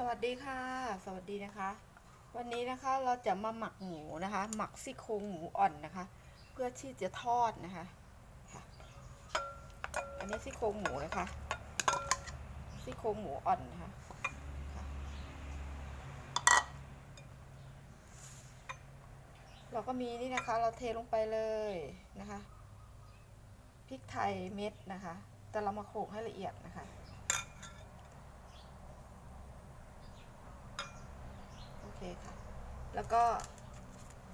สวัสดีค่ะ สวัสดีนะคะ วันนี้นะคะเราจะมาหมักหมูนะคะ หมักซี่โครงหมูอ่อนนะคะ เพื่อที่จะทอดนะคะอันนี้ซี่โครงหมูนะคะซี่โครงหมูอ่อนนะคะค่ะเราก็มีนี่นะคะ เราเทลงไปเลยนะคะพริกไทยเม็ดนะคะ แต่เรามาโขลกให้ละเอียดนะคะ โอเคค่ะ แล้วก็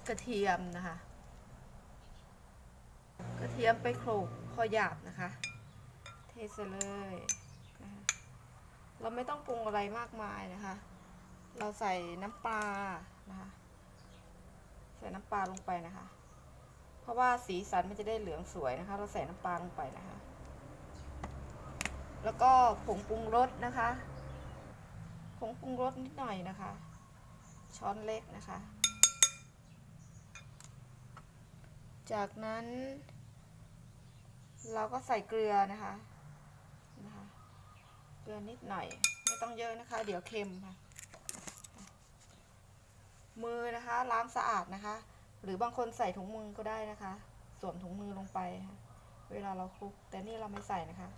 กระเทียมนะคะ กระเทียมไปโขลกพอหยาบนะคะ เทใส่เลยนะคะเราไม่ต้องปรุงอะไรมากมายนะคะ เราใส่น้ำปลานะคะ ใส่น้ำปลาลงไปนะคะ เพราะว่าสีสันมันจะได้เหลืองสวยนะคะ เราใส่น้ำปลาลงไปนะคะ แล้วก็ผงปรุงรสนะคะ ผงปรุงรสนิดหน่อยนะคะ ช้อนเล็กนะคะ จากนั้น เราก็ใส่เกลือนะคะนะคะ เกลือนิดหน่อย ไม่ต้องเยอะนะคะ เดี๋ยวเค็มค่ะ มือนะคะล้างสะอาดนะคะ หรือบางคนใส่ถุงมือก็ได้นะคะ สวมถุงมือลงไปค่ะเวลาเราคลุก แต่นี่เราไม่ใส่นะคะ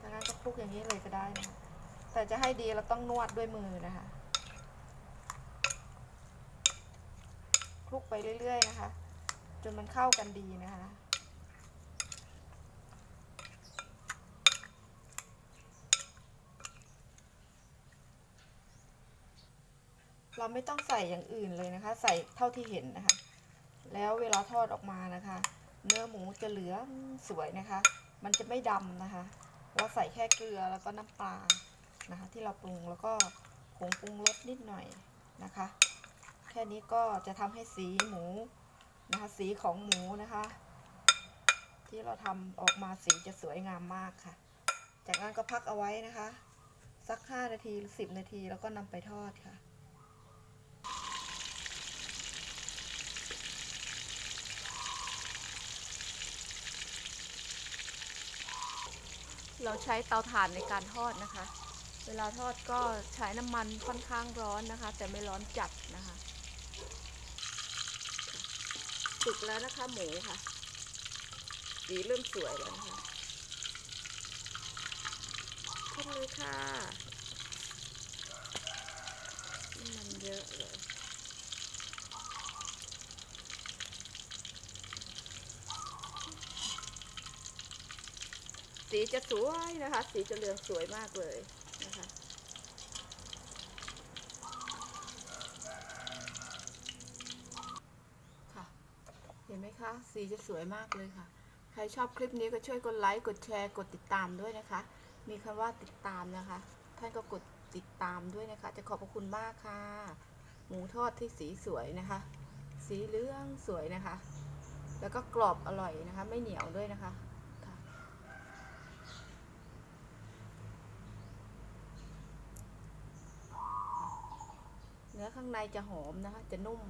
ดังนั้นก็คลุกอย่างนี้เลยก็ได้นะคะ แต่จะให้ดีเราต้องนวดด้วยมือนะคะคลุกไปเรื่อย ๆ นะคะ จนมันเข้ากันดีนะคะเราไม่ต้องใส่อย่างอื่นเลยนะคะ ใส่เท่าที่เห็นนะคะ แล้วเวลาทอดออกมานะคะ เนื้อหมูจะเหลืองสวยนะคะ มันจะไม่ดำนะคะ เราใส่แค่เกลือแล้วก็น้ำปลา นะคะ ที่เราปรุงแล้วก็ผงปรุงรสนิดหน่อยนะคะ แค่นี้ก็จะทำให้สีหมูนะคะ สีของหมูนะคะ ที่เราทำออกมาสีจะสวยงามมากค่ะ จากนั้นก็พักเอาไว้นะคะ สัก 5 นาทีหรือ10 นาทีแล้วก็นำไปทอดค่ะเราใช้เตาถ่านในการทอดนะคะ เวลาทอดก็ใช้น้ำมันค่อนข้างร้อนนะคะ แต่ไม่ร้อนจัดนะคะสุกแล้วนะคะหมูค่ะสีเริ่มสวยแล้วนะคะขึ้นเลยค่ะน้ำมันเยอะเลยสีจะสวยนะคะ สีจะเหลืองสวยมากเลยนะคะ ค่ะ เห็ นไหมคะ สีจะสวยมากเลยค่ะ ใครชอบคลิปนี้ก็ช่วยกดไลค์กดแชร์กดติดตามด้วยนะคะ มีคำว่าติดตามนะคะ ท่านก็กดติดตามด้วยนะคะ จะขอบพระคุณมากค่ะ หมูทอดที่สีสวยนะคะ สีเหลืองสวยนะคะ แล้วก็กรอบอร่อยนะคะ ไม่เหนียวด้วยนะคะเนื้อข้างในจะหอมนะคะ จะนุ่ม